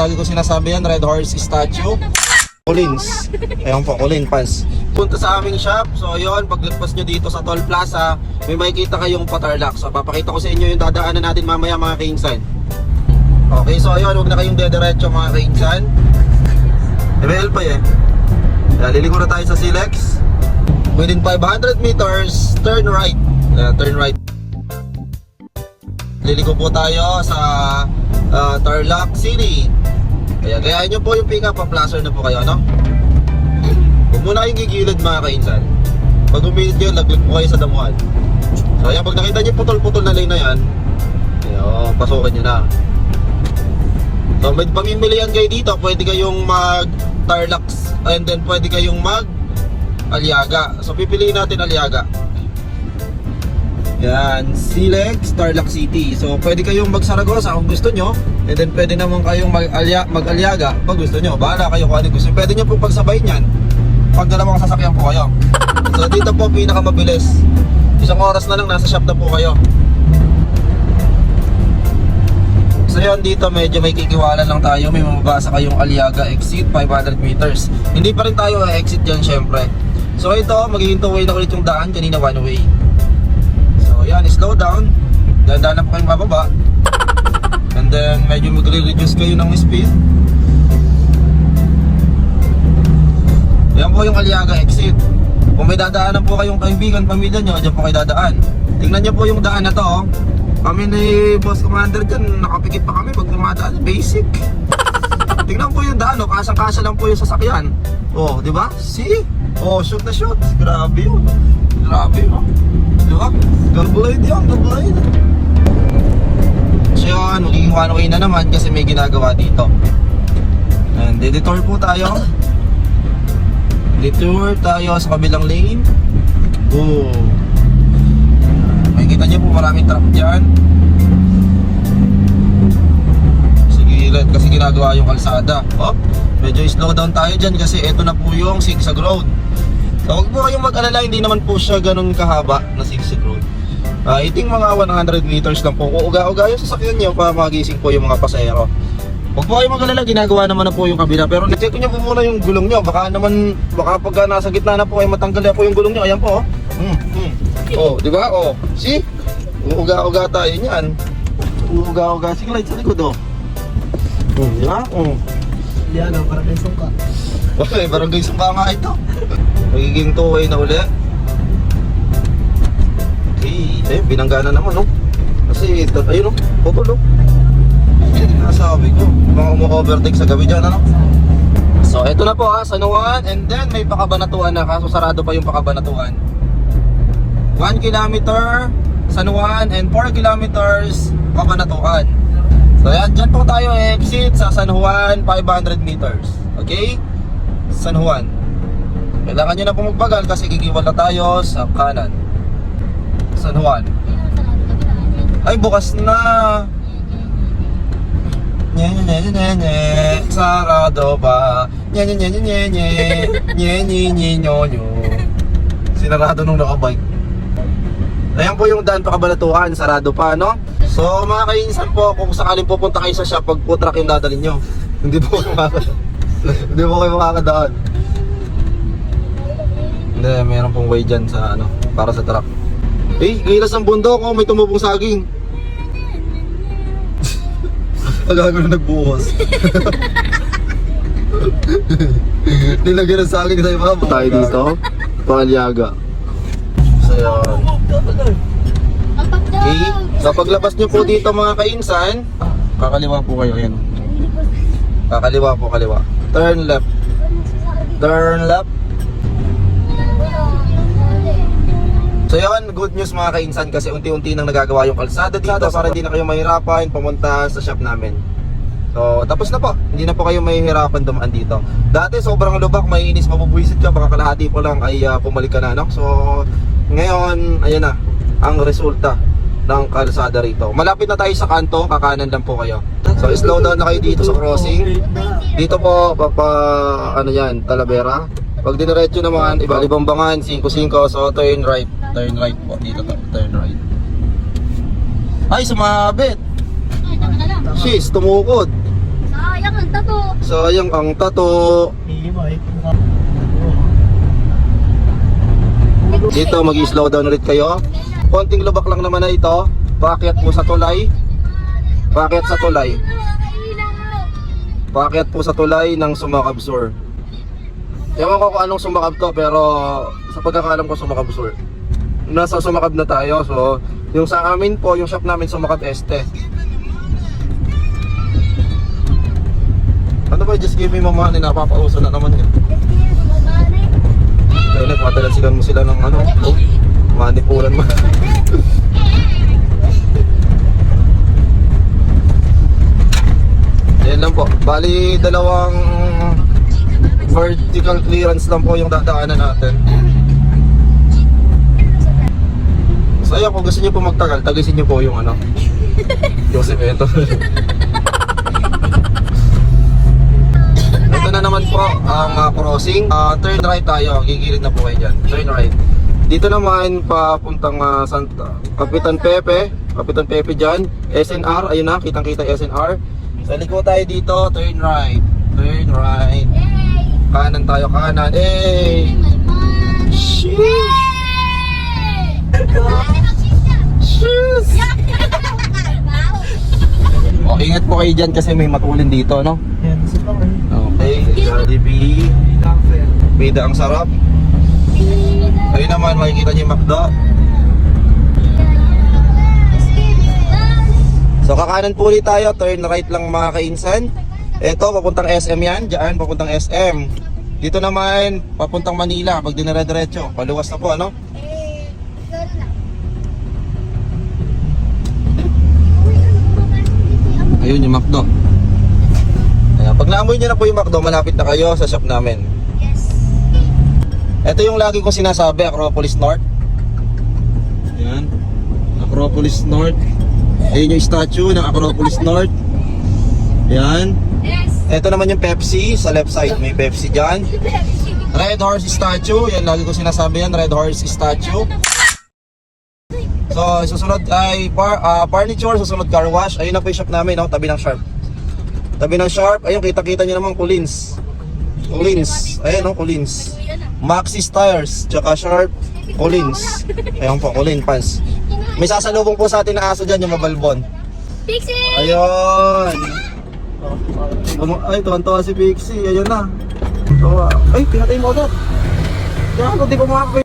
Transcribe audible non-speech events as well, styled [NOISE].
lagi ko sinasabi yan, Red Horse Statue. Collins. Ayan po, Colin Pass. Punta sa aming shop. So yun, paglagpas nyo dito sa Toll Plaza, may makikita kayong patarlac. So papakita ko sa inyo yung dadaanan natin mamaya mga kainsan. Okay, so ayun, huwag na kayong dederecho mga kainsan. ML pa. Kaya liliko na tayo sa Silex. Within 500 meters, turn right. Ayan, turn right. Liliko po tayo sa ah, Tarlac City. Kaya gayahin nyo po yung pick up, pa-placer na po kayo, no? Huwag muna kayong gigilid mga kainsan. Pag umilit yun, laglag po kayo sa damuhan. So ayan, pag nakita nyo putol-putol na lane na yan, ayun, pasukin nyo na. So may pamimilihan kayo dito, pwede kayong mag Tarlac and then pwede kayong mag Aliaga. So pipiliin natin Aliaga. Yan, Silex, Tarlac City. So pwede kayong mag Saragosa kung gusto nyo. And then pwede naman kayong mag, -alya, mag Aliaga pag gusto nyo. Bahala kayo kung ano gusto. Pwede nyo po pagsabay niyan. Pag dalawang sasakyan po kayo. So dito po pinakamabilis. Isang oras na lang nasa shop na po kayo. So yun, dito medyo may kikiwalan lang tayo. May mababasa kayong Aliaga exit 500 meters. Hindi pa rin tayo exit dyan syempre. So ito, magiging two way na ulit yung daan. Kanina one way. So yan, slow down. Dahan-dahan na po kayong bababa. [LAUGHS] And then medyo magre-reduce kayo ng speed. Yan po yung Aliaga exit. Kung may dadaanan po kayong kaibigan, pamilya nyo, dyan po kayo dadaan. Tingnan nyo po yung daan na to. oh. Kami ni Boss Commander dyan, nakapikit pa kami pag dumadaan. Basic. [LAUGHS] Tingnan po yung daan, oh. kasang-kasa lang po yung sasakyan. Oh, di ba? See? Oh, shoot na shoot. Grabe yun. Grabe yun. oh. Di ba? Garblade yan, garblade. So yun, magiging one way na naman kasi may ginagawa dito. And detour po tayo. Detour tayo sa kabilang lane. Oh. Makikita niyo po maraming truck dyan. Let kasi ginagawa yung kalsada. Oh, medyo slow down tayo dyan kasi ito na po yung zigzag road. So, huwag po kayong mag-alala, hindi naman po siya ganun kahaba na zigzag road. Ah, iting mga 100 meters lang po. Uga-uga yung sasakyan niyo para magising po yung mga pasahero. Huwag po kayong mag-alala, ginagawa naman na po yung kabila. Pero check niyo po muna yung gulong niyo. Baka naman, baka pag nasa gitna na po kayo matanggal na po yung gulong niyo. Ayan po, oh. Mm, mm. Oh, di ba? Oh, see? Uuga-uga tayo niyan. Uuga-uga. Sige, light sa likod, oh. Hmm, di ba? Oh. Liaga, para kay sungka. Okay, barangay sumba nga ito. Magiging two-way na uli. Okay, ayun, binangga na naman, no? Kasi, ito, ayun, no? Putol, no? Hindi nasabi ko. Mga umu-overtake sa gabi dyan, ano? So, ito na po ha, San Juan. And then, may pakabanatuan na. Kaso, sarado pa yung pakabanatuan. 1 kilometer, San Juan, and 4 kilometers, Kabanatuan. So, yan, dyan po tayo exit sa San Juan, 500 meters. Okay? San Juan. Kailangan nyo na po magbagal kasi gigiwal na tayo sa kanan. San Juan. Ay, bukas na. Nye nye nye nye nye nye Sarado ba? Nye nye nye nye nye nye Nye nye nye nyo Sinarado nung nakabike Ayan po yung daan pa kabalatuhan, sarado pa, no? So mga kainsan po, kung sakaling pupunta kayo sa shop, pag food truck yung dadalhin nyo Hindi po kayo makakadaan [LAUGHS] Hindi po kayo makakadaan Hindi, meron pong way dyan sa ano, para sa truck Eh, gilas ng bundok, oh, may tumubong saging [LAUGHS] Agago na nagbuhos. [LAUGHS] Nilagyan ng saging sa ibabaw. Tayo dito, Paliaga. So yun. Okay, so paglabas nyo po dito mga kainsan, kakaliwa po kayo, yan. Kakaliwa po, kaliwa. Turn left. Turn left. So yun, good news mga kainsan kasi unti-unti nang nagagawa yung kalsada dito para hindi na kayo mahirapan pumunta sa shop namin. So, tapos na po. Hindi na po kayo mahihirapan dumaan dito. Dati sobrang lubak, maiinis, mabubuisit ka, baka kalahati po lang ay uh, pumalik ka na, no? So, ngayon, ayan na, ang resulta ng kalsada rito. Malapit na tayo sa kanto, kakanan lang po kayo. So, slow down na kayo dito sa crossing. Dito po, papa, ano yan, Talavera. Pag diniretso naman, iba libambangan, 5-5, so turn right. Turn right po, dito to, turn right. Ay, sumabit! Shiz, tumukod. Sayang, ang Sayang ang tato. Dito mag-slow down ulit kayo. Konting lubak lang naman na ito. Paakyat po sa tulay. Paakyat sa tulay. Paakyat po sa tulay ng Sumakabsur. Ewan ko kung anong sumakab to pero sa pagkakalam ko Sumakabsur. Nasa Sumakab na tayo so yung sa amin po, yung shop namin Sumakab Este. Ano ba, just give me my money, napapauso na naman yun. Kaya nagpatalansigan mo sila ng ano, oh, manipulan mo. [LAUGHS] Yan lang po. Bali, dalawang vertical clearance lang po yung dadaanan natin. So ayun, kung gusto niyo po magtagal, tagisin niyo po yung ano, [LAUGHS] yung semento. Ito na naman po ang uh, crossing. Ah, turn right tayo, gigilid na po kayo dyan. Turn right. Dito naman papuntang uh, Santa Kapitan Pepe, Kapitan Pepe dyan. SNR, ayun na, kitang kita SNR. Sa liko tayo dito, turn right. Turn right. Kanan tayo, kanan. Eh! Sheesh! O, ingat po kayo dyan kasi may matulin dito, no? Yan, isa pa rin. Okay, Jollibee. Bida ang sarap. Ayun naman, makikita niyo yung McDo. So kakanan po ulit tayo, turn right lang mga kainsan. Ito, papuntang SM yan. Diyan, papuntang SM. Dito naman, papuntang Manila. Pag dinire-diretso, paluwas na po, ano? Ayun yung McDo. Ayan, pag naamoy niyo na po yung McDo, malapit na kayo sa shop namin. Ito yung lagi kong sinasabi, Acropolis North. Ayan. Acropolis North. Ayun yung statue ng Acropolis North. Ayan. Ito naman yung Pepsi sa left side. May Pepsi dyan. Red Horse statue. Yan, lagi ko sinasabi yan. Red Horse statue. So, susunod ay par, ah, furniture, susunod car wash. Ayun na po yung shop namin, no? tabi ng Sharp. Tabi ng Sharp. Ayun, kita-kita nyo naman Kulins. Kulins. Ayun, no? Kulins. Maxis Tires, tsaka Sharp, Kulins. Ayun po, Kulin Pants. May sasalubong po sa atin na aso dyan, yung mabalbon. Pixie! Ayun. Ay, tuwan-tuwa si Pixie. Ayun na. Tuwa. Ay, pinatay mo agad. Kaya ako, di ko makakapay.